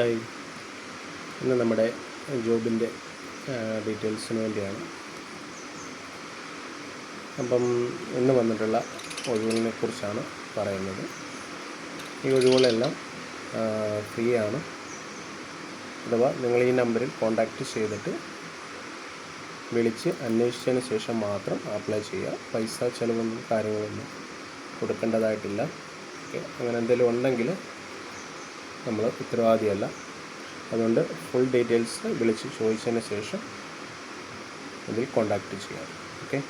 ഇന്ന് നമ്മുടെ ജോബിന്റെ ഡീറ്റെയിൽസിന് വേണ്ടിയാണ്. അപ്പം ഇന്ന് വന്നിട്ടുള്ള ഒഴിവുകളിനെ കുറിച്ചാണ് പറയുന്നത്. ഈ ഒഴിവുകളെല്ലാം ഫ്രീ ആണ് അഥവാ നിങ്ങൾ ഈ നമ്പറിൽ കോൺടാക്റ്റ് ചെയ്തിട്ട് വിളിച്ച് അന്വേഷിച്ചതിന് ശേഷം മാത്രം അപ്ലൈ ചെയ്യുക. പൈസ ചിലവൊന്നും കാര്യങ്ങളൊന്നും കൊടുക്കേണ്ടതായിട്ടില്ല. അങ്ങനെ എന്തെങ്കിലും ഉണ്ടെങ്കിൽ നമ്മൾ ഉത്തരവാദിയല്ല. അതുകൊണ്ട് ഫുൾ ഡീറ്റെയിൽസ് വിളിച്ച് ചോദിച്ചതിന് ശേഷം ഇതിൽ കോണ്ടാക്റ്റ് ചെയ്യാം. ഓക്കെ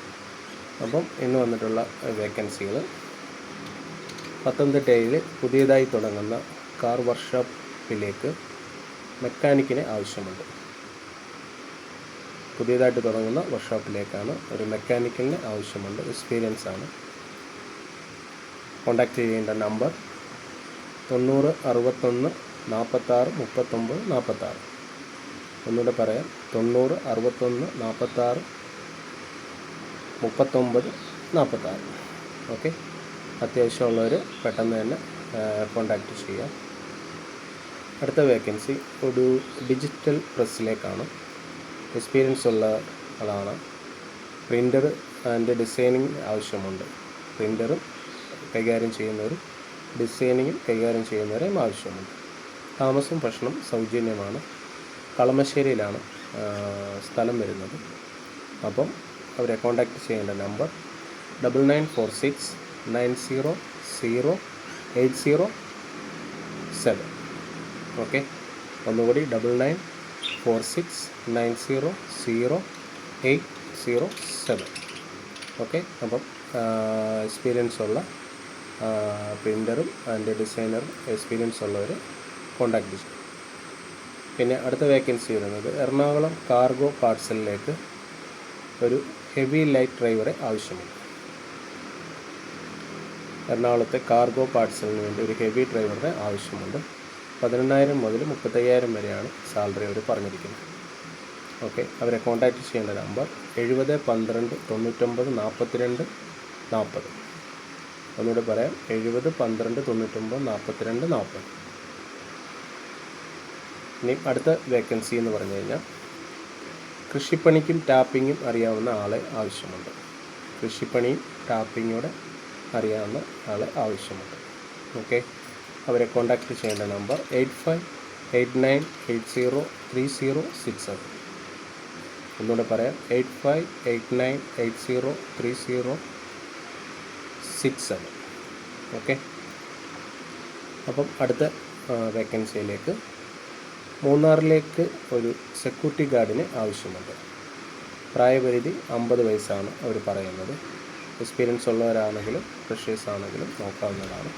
അപ്പം ഇന്ന് വന്നിട്ടുള്ള വേക്കൻസികൾ പത്തനംതിട്ടയിൽ പുതിയതായി തുടങ്ങുന്ന കാർ വർക്ക്ഷോപ്പിലേക്ക് മെക്കാനിക്കിനെ ആവശ്യമുണ്ട്. പുതിയതായിട്ട് തുടങ്ങുന്ന വർക്ക്ഷോപ്പിലേക്കാണ് ഒരു മെക്കാനിക്കലിന് ആവശ്യമുണ്ട്. എക്സ്പീരിയൻസ് ആണ്. കോണ്ടാക്റ്റ് ചെയ്യേണ്ട നമ്പർ തൊണ്ണൂറ് അറുപത്തൊന്ന് നാൽപ്പത്താറ് മുപ്പത്തൊമ്പത് നാൽപ്പത്താറ് ഒന്നുകൂടെ പറയാം. തൊണ്ണൂറ് അറുപത്തൊന്ന് നാൽപ്പത്താറ് മുപ്പത്തൊമ്പത് നാൽപ്പത്താറ് ഓക്കെ? അത്യാവശ്യമുള്ളവർ പെട്ടെന്ന് തന്നെ കോണ്ടാക്റ്റ് ചെയ്യുക അടുത്ത വേക്കൻസി ഒരു ഡിജിറ്റൽ പ്രസ്സിലേക്കാണ് എക്സ്പീരിയൻസ് ഉള്ള ആളാണ് പ്രിന്റർ ആൻഡ് ഡിസൈനിങ് ആവശ്യമുണ്ട് പ്രിന്ററും കൈകാര്യം ചെയ്യുന്നവരും ഡിസൈനിങ്ങും കൈകാര്യം ചെയ്യുന്നവരെയും ആവശ്യമുണ്ട് താമസം ഭക്ഷണം സൗജന്യമാണ്. കളമശ്ശേരിയിലാണ് സ്ഥലം വരുന്നത്. അപ്പം അവരെ കോൺടാക്റ്റ് ചെയ്യേണ്ട number double nine four six nine zero zero eight zero seven okay? ഒന്നുകൂടി double nine four six nine zero zero eight zero seven okay? അപ്പം എക്സ്പീരിയൻസ് ഉള്ള പ്രിന്ററും അതിന്റെ ഡിസൈനറും എക്സ്പീരിയൻസ് ഉള്ളവർ കോണ്ടാക്ട് ചെയ്യും. പിന്നെ അടുത്ത വേക്കൻസി വരുന്നത് എറണാകുളം കാർഗോ പാർസലിലേക്ക് ഒരു ഹെവി ലൈറ്റ് ഡ്രൈവറെ ആവശ്യമുണ്ട്. എറണാകുളത്തെ കാർഗോ പാർസലിന് വേണ്ടി ഒരു ഹെവി ഡ്രൈവറുടെ ആവശ്യമുണ്ട്. പതിനെണ്ണായിരം മുതൽ മുപ്പത്തയ്യായിരം വരെയാണ് സാലറി അവർ പറഞ്ഞിരിക്കുന്നത്. ഓക്കെ അവരെ കോൺടാക്റ്റ് ചെയ്യേണ്ട നമ്പർ എഴുപത് പന്ത്രണ്ട് തൊണ്ണൂറ്റൊമ്പത് നാൽപ്പത്തിരണ്ട് നാൽപ്പത് ഒന്നുകൂടെ പറയാം. എഴുപത് പന്ത്രണ്ട് തൊണ്ണൂറ്റൊമ്പത് നാൽപ്പത്തിരണ്ട് നാൽപ്പത് ഇനി അടുത്ത വേക്കൻസി എന്ന് പറഞ്ഞു കഴിഞ്ഞാൽ കൃഷിപ്പണിക്കും ടാപ്പിങ്ങും അറിയാവുന്ന ആളെ ആവശ്യമുണ്ട്. കൃഷിപ്പണിയും ടാപ്പിങ്ങോടെ അറിയാവുന്ന ആളെ ആവശ്യമുണ്ട്. ഓക്കെ അവരെ കോൺടാക്റ്റ് ചെയ്യേണ്ട number eight five eight nine eight zero three zero six seven ഒന്നുകൂടെ പറയാം. Eight five eight nine eight zero three zero six seven okay അപ്പം അടുത്ത വേക്കൻസിയിലേക്ക് മൂന്നാറിലേക്ക് ഒരു സെക്യൂരിറ്റി ഗാർഡിന് ആവശ്യമുണ്ട്. പ്രായപരിധി അമ്പത് വയസ്സാണ് അവർ പറയുന്നത്. എക്സ്പീരിയൻസ് ഉള്ളവരാണെങ്കിലും ഫ്രഷേഴ്സ് ആണെങ്കിലും നോക്കാവുന്നതാണ്.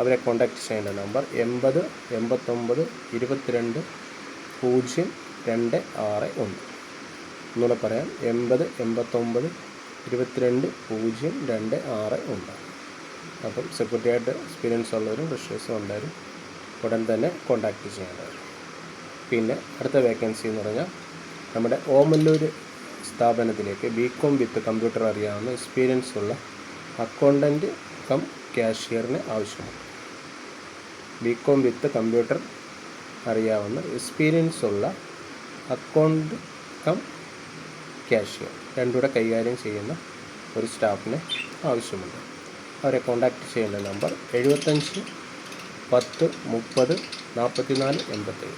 അവരെ കോൺടാക്റ്റ് ചെയ്യേണ്ട നമ്പർ എൺപത് എൺപത്തൊമ്പത് ഇരുപത്തിരണ്ട് പൂജ്യം രണ്ട് ആറ് ഒന്ന്. ഒന്നുകൂടെ പറയാം. എൺപത് എൺപത്തൊമ്പത് ഇരുപത്തിരണ്ട് പൂജ്യം രണ്ട് ആറ് ഉണ്ടാകും. അപ്പം സെക്യൂരിറ്റി ആയിട്ട് എക്സ്പീരിയൻസ് ഉള്ളവരും ഫ്രഷേഴ്സും ഉള്ളവരും ഉടൻ തന്നെ കോൺടാക്റ്റ് ചെയ്യേണ്ടത് പിന്നെ അടുത്ത വേക്കൻസി എന്ന് പറഞ്ഞാൽ നമ്മുടെ ഓമല്ലൂർ സ്ഥാപനത്തിലേക്ക് ബി കോം വിത്ത് കമ്പ്യൂട്ടർ അറിയാവുന്ന എക്സ്പീരിയൻസ് ഉള്ള അക്കൗണ്ടന്റ് കം ക്യാഷ്യറിന് ആവശ്യമുണ്ട് ബി കോം വിത്ത് കമ്പ്യൂട്ടർ അറിയാവുന്ന എക്സ്പീരിയൻസ് ഉള്ള അക്കൗണ്ട് കം ക്യാഷ്യർ രണ്ടുകൂടെ കൈകാര്യം ചെയ്യുന്ന ഒരു സ്റ്റാഫിനെ ആവശ്യമുണ്ട്. അവരെ കോൺടാക്റ്റ് ചെയ്യേണ്ട നമ്പർ എഴുപത്തഞ്ച് പത്ത് മുപ്പത് നാൽപ്പത്തിനാല് എൺപത്തേഴ്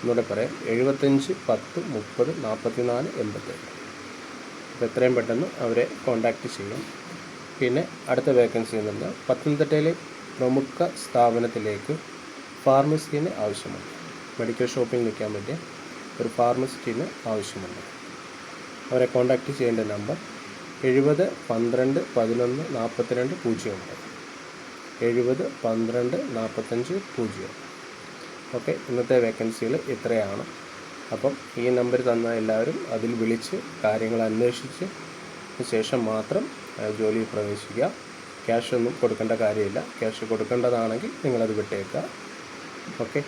ഒന്നുകൂടെ പറയാം. എഴുപത്തഞ്ച് പത്ത് മുപ്പത് നാൽപ്പത്തിനാല് എൺപത്തേഴ് അപ്പോൾ എത്രയും പെട്ടെന്ന് അവരെ കോൺടാക്റ്റ് ചെയ്യും. പിന്നെ അടുത്ത വേക്കൻസി എന്ന് പറഞ്ഞാൽ പത്തനംതിട്ടയിലെ പ്രമുഖ സ്ഥാപനത്തിലേക്ക് ഫാർമസിന് ആവശ്യമുണ്ട്. മെഡിക്കൽ ഷോപ്പിംഗ് നിൽക്കാൻ പറ്റിയ ഒരു ഫാർമസിസ്റ്റിന് ആവശ്യമുണ്ട്. അവരെ കോൺടാക്റ്റ് ചെയ്യേണ്ട നമ്പർ എഴുപത് പന്ത്രണ്ട് പതിനൊന്ന് നാൽപ്പത്തിരണ്ട് പൂജ്യം ഒമ്പത് എഴുപത് പന്ത്രണ്ട് നാൽപ്പത്തഞ്ച് പൂജ്യം. ഓക്കെ ഇന്നത്തെ വേക്കൻസികൾ ഇത്രയാണ്. അപ്പം ഈ നമ്പർ തന്ന എല്ലാവരും അതിൽ വിളിച്ച് കാര്യങ്ങൾ അന്വേഷിച്ച് ശേഷം മാത്രം ജോലിയിൽ പ്രവേശിക്കുക. ക്യാഷ് ഒന്നും കൊടുക്കേണ്ട കാര്യമില്ല. ക്യാഷ് കൊടുക്കേണ്ടതാണെങ്കിൽ നിങ്ങളത് വിട്ടേക്കുക. ഓക്കെ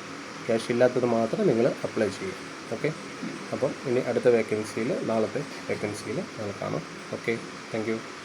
ക്യാഷ് ഇല്ലാത്തത് മാത്രം നിങ്ങൾ അപ്ലൈ ചെയ്യുക. ഓക്കെ അപ്പം ഇനി അടുത്ത വേക്കൻസിയിൽ നാളത്തെ വേക്കൻസിയിൽ നാളെ കാണാം. Okay thank